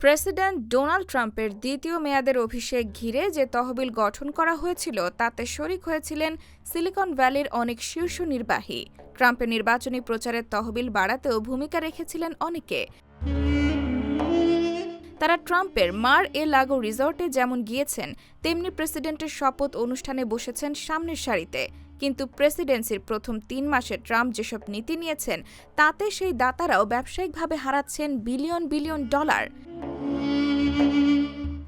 President Donald ট্রাম্পের দ্বিতীয় মেয়াদের অভিষেক ঘিরে যে তহবিল গঠন করা হয়েছিল, তাতে শরিক হয়েছিলেন সিলিকন ভ্যালির অনেক শীর্ষ নির্বাহী। ট্রাম্পের নির্বাচনী প্রচারের তহবিল বাড়াতেও ভূমিকা রেখেছিলেন অনেকে। তারা ট্রাম্পের মার এ লাগো রিসর্টে যেমন গিয়েছেন, তেমনি প্রেসিডেন্টের শপথ অনুষ্ঠানে বসেছেন সামনের সারিতে। কিন্তু প্রেসিডেন্সির প্রথম তিন মাসে ট্রাম্প যেসব নীতি নিয়েছেন, তাতে সেই দাতারাও ব্যবসায়িকভাবে হারাচ্ছেন বিলিয়ন বিলিয়ন ডলার।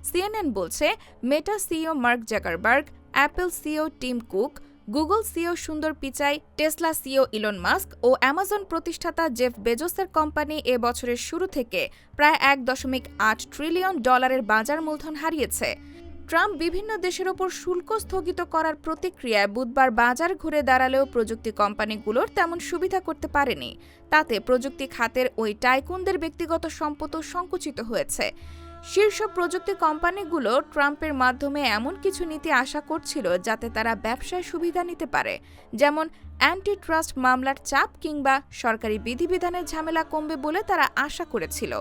সিএনএন বলছে Meta CEO Mark Zuckerberg Apple CEO Tim Cook Google CEO Sundar Pichai Tesla CEO Elon Musk ও অ্যামাজন প্রতিষ্ঠাতা জেফ বেজোসের কোম্পানি এ বছরের শুরু থেকে প্রায় এক দশমিক আট ট্রিলিয়ন ডলারের বাজার মূলধন হারিয়েছে। ট্রাম্প বিভিন্ন দেশের ওপর শুল্ক স্থগিত করার প্রতিক্রিয়ায় বুধবার বাজার ঘুরে দাঁড়ালেও প্রযুক্তি কোম্পানিগুলোর তেমন সুবিধা করতে পারেনি। তাতে প্রযুক্তি খাতের ওই টাইকুনদের ব্যক্তিগত সম্পদও সংকুচিত হয়েছে। শীর্ষ প্রযুক্তি কোম্পানিগুলো ট্রাম্পের মাধ্যমে এমন কিছু নীতি আশা করছিল যাতে তারা ব্যবসায় সুবিধা নিতে পারে, যেমন অ্যান্টি ট্রাস্ট মামলার চাপ কিংবা সরকারি বিধিবিধানের ঝামেলা কমবে বলে তারা আশা করেছিল।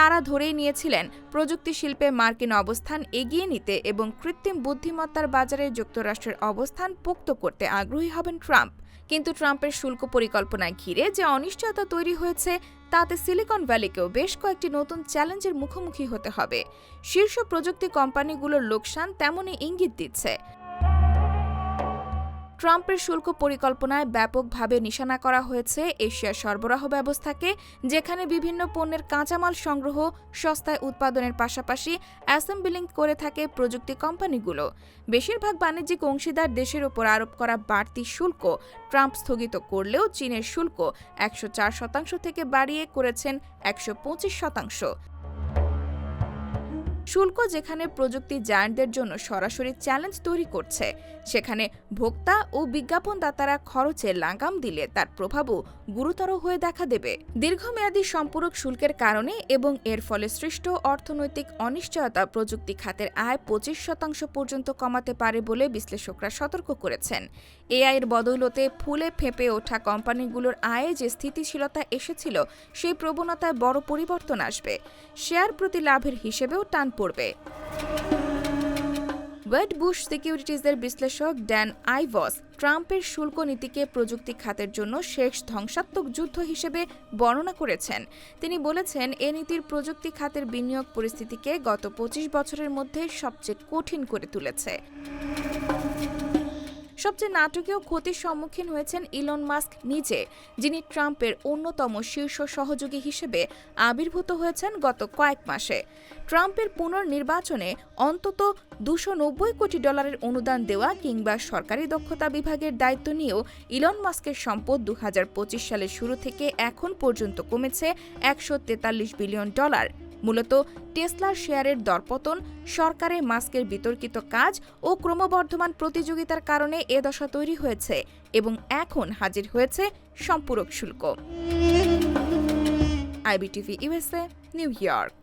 তারা ধরেই নিয়েছিলেন প্রযুক্তি শিল্পে মার্কিন অবস্থান এগিয়ে নিতে এবং কৃত্রিম বুদ্ধিমত্তার বাজারে যুক্তরাষ্ট্রের অবস্থান পোক্ত করতে আগ্রহী হবেন ট্রাম্প। কিন্তু ট্রাম্পের শুল্ক পরিকল্পনায় ঘিরে যে অনিশ্চয়তা তৈরি হয়েছে, তাতে সিলিকন ভ্যালিকেও বেশ কয়েকটি নতুন চ্যালেঞ্জের মুখোমুখি হতে হবে। শীর্ষ প্রযুক্তি কোম্পানিগুলোর লোকসান তেমনই ইঙ্গিত দিচ্ছে। ট্রাম্পের শুল্ক পরিকল্পনায় ব্যাপকভাবে নিশানা করা হয়েছে এশিয়া সরবরাহ ব্যবস্থাকে, যেখানে বিভিন্ন পণ্যের কাঁচামাল সংগ্রহ, সস্তায় উৎপাদনের পাশাপাশি অ্যাসেম্বলিং করে থাকে প্রযুক্তি কোম্পানিগুলো। বেশিরভাগ বাণিজ্যিক অংশীদার দেশের ওপর আরোপ করা বাড়তি শুল্ক ট্রাম্প স্থগিত করলেও চীনের শুল্ক একশো চার শতাংশ থেকে বাড়িয়ে করেছেন একশো পঁচিশ শতাংশ। শুল্ক যেখানে প্রযুক্তি জায়ান্টদের জন্য সরাসরি চ্যালেঞ্জ তৈরি করছে, সেখানে ভোক্তা ও বিজ্ঞাপনদাতারা খরচে লাগাম দিলে তার প্রভাবও গুরুতর হয়ে দেখা দেবে। দীর্ঘমেয়াদী সম্পূরক শুল্কের কারণে এবং এর ফলে সৃষ্ট অর্থনৈতিক অনিশ্চয়তা প্রযুক্তি খাতের আয় পঁচিশ শতাংশ পর্যন্ত কমাতে পারে বলে বিশ্লেষকরা সতর্ক করেছেন। এআইয়ের বদৌলতে ফুলে ফেঁপে ওঠা কোম্পানিগুলোর আয়ে যে স্থিতিশীলতা এসেছিল, সেই প্রবণতায় বড় পরিবর্তন আসবে। শেয়ার প্রতি লাভের হিসেবেও টান পড়বে। ওয়েড বুশ সিকিউরিটিজের বিশ্লেষক ড্যান আইভস ট্রাম্পের শুল্ক নীতিকে প্রযুক্তি খাতের জন্য শেষ ধ্বংসাত্মক যুদ্ধ হিসেবে বর্ণনা করেছেন। তিনি বলেছেন, এ নীতির প্রযুক্তি খাতের বিনিয়োগ পরিস্থিতিকে গত পঁচিশ বছরের মধ্যে সবচেয়ে কঠিন করে তুলেছে। সবচেয়ে নাটকীয় ক্ষতির সম্মুখীন হয়েছেন ইলন মাস্ক নিজে, যিনি ট্রাম্পের অন্যতম শীর্ষ সহযোগী হিসেবে আবির্ভূত হয়েছেন গত কয়েক মাসে। ট্রাম্পের পুনর্নির্বাচনে অন্তত দুশো নব্বই কোটি ডলারের অনুদান দেওয়া কিংবা সরকারি দক্ষতা বিভাগের দায়িত্ব নিয়েও ইলন মাস্কের সম্পদ দু হাজার পঁচিশ সালের শুরু থেকে এখন পর্যন্ত কমেছে একশো তেতাল্লিশ বিলিয়ন ডলার। মূলত টেসলার শেয়ারের দরপতন, সরকারে মাস্কের বিতর্কিত কাজ ও ক্রমবর্ধমান প্রতিযোগিতার কারণে এ দশা তৈরি হয়েছে এবং এখন হাজির হয়েছে সম্পূরক শুল্ক। IBTV USA New York.